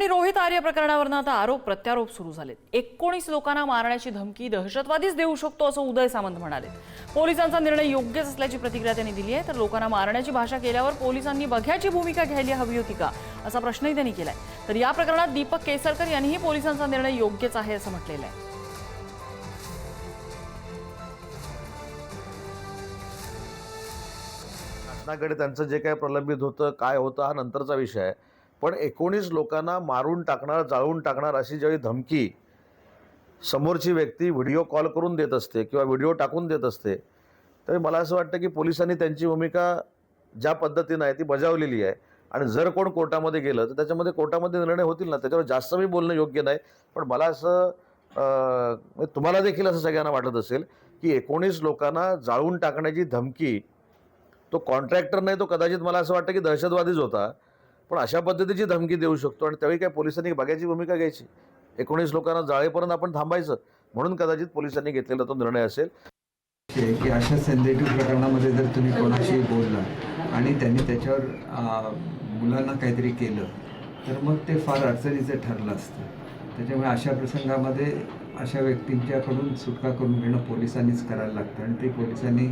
आणि रोहित आर्य प्रकरणावरनं आता आरोप प्रत्यारोप सुरू झालेत. एकोणीस लोकांना मारण्याची धमकी दहशतवादीच देऊ शकतो असं उदय सामंत म्हणाले. पोलिसांचा निर्णय योग्यच असल्याची प्रतिक्रिया त्यांनी दिली आहे. तर लोकांना मारण्याची भाषा केल्यावर पोलिसांनी बघ्याची भूमिका घ्यायला हवी होती का असा प्रश्नही त्यांनी केलाय. तर या प्रकरणात दीपक केसरकर यांनीही पोलिसांचा निर्णय योग्यच आहे असं म्हटलेलं आहे. शासनाकडे त्यांचं जे काय प्रलंबित होतं काय होतं हा नंतरचा विषय आहे. पण एकोणीस लोकांना मारून टाकणार जाळून टाकणार अशी ज्यावेळी धमकी समोरची व्यक्ती व्हिडिओ कॉल करून देत असते किंवा व्हिडिओ टाकून देत असते तरी मला असं वाटतं की पोलिसांनी त्यांची भूमिका ज्या पद्धतीनं आहे ती बजावलेली आहे. आणि जर कोण कोर्टामध्ये गेलं तर त्याच्यामध्ये कोर्टामध्ये निर्णय होतील ना त्याच्यावर जास्त मी बोलणं योग्य नाही. पण मला असं म्हणजे तुम्हाला देखील असं सगळ्यांना वाटत असेल की एकोणीस लोकांना जाळून टाकण्याची धमकी तो कॉन्ट्रॅक्टर नाही तो कदाचित मला असं वाटतं की दहशतवादीच होता. पण अशा पद्धतीची धमकी देऊ शकतो आणि त्यावेळी काय पोलिसांनी बघायची भूमिका घ्यायची. एकोणीस लोकांना जाळेपर्यंत आपण थांबायचं. म्हणून कदाचित पोलिसांनी घेतलेला तो निर्णय असेल. की अशा सेन्सिटिव्ह प्रकरणामध्ये जर तुम्ही कोणाशी बोलला आणि त्यांनी त्याच्यावर मुलांना काहीतरी केलं तर मग ते फार अडचणीचं ठरलं असतं. त्याच्यामुळे अशा प्रसंगामध्ये अशा व्यक्तींच्याकडून सुटका करून घेणं पोलिसांनीच करायला लागतं आणि ते पोलिसांनी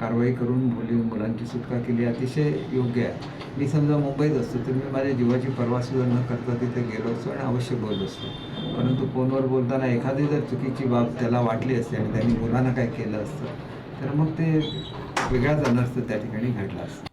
कारवाई करून मुली मुलांची सुटका केली अतिशय योग्य आहे. मी समजा मुंबईत असतो तर मी माझ्या जीवाची पर्वासुद्धा न करता तिथे गेलो असतो आणि अवश्य बोलत असतो. परंतु फोनवर बोलताना एखादी जर चुकीची बाब त्याला वाटली असते आणि त्यांनी मुलांना काय केलं असतं तर मग ते वेगळाच अनर्थ त्या ठिकाणी घडला असतं.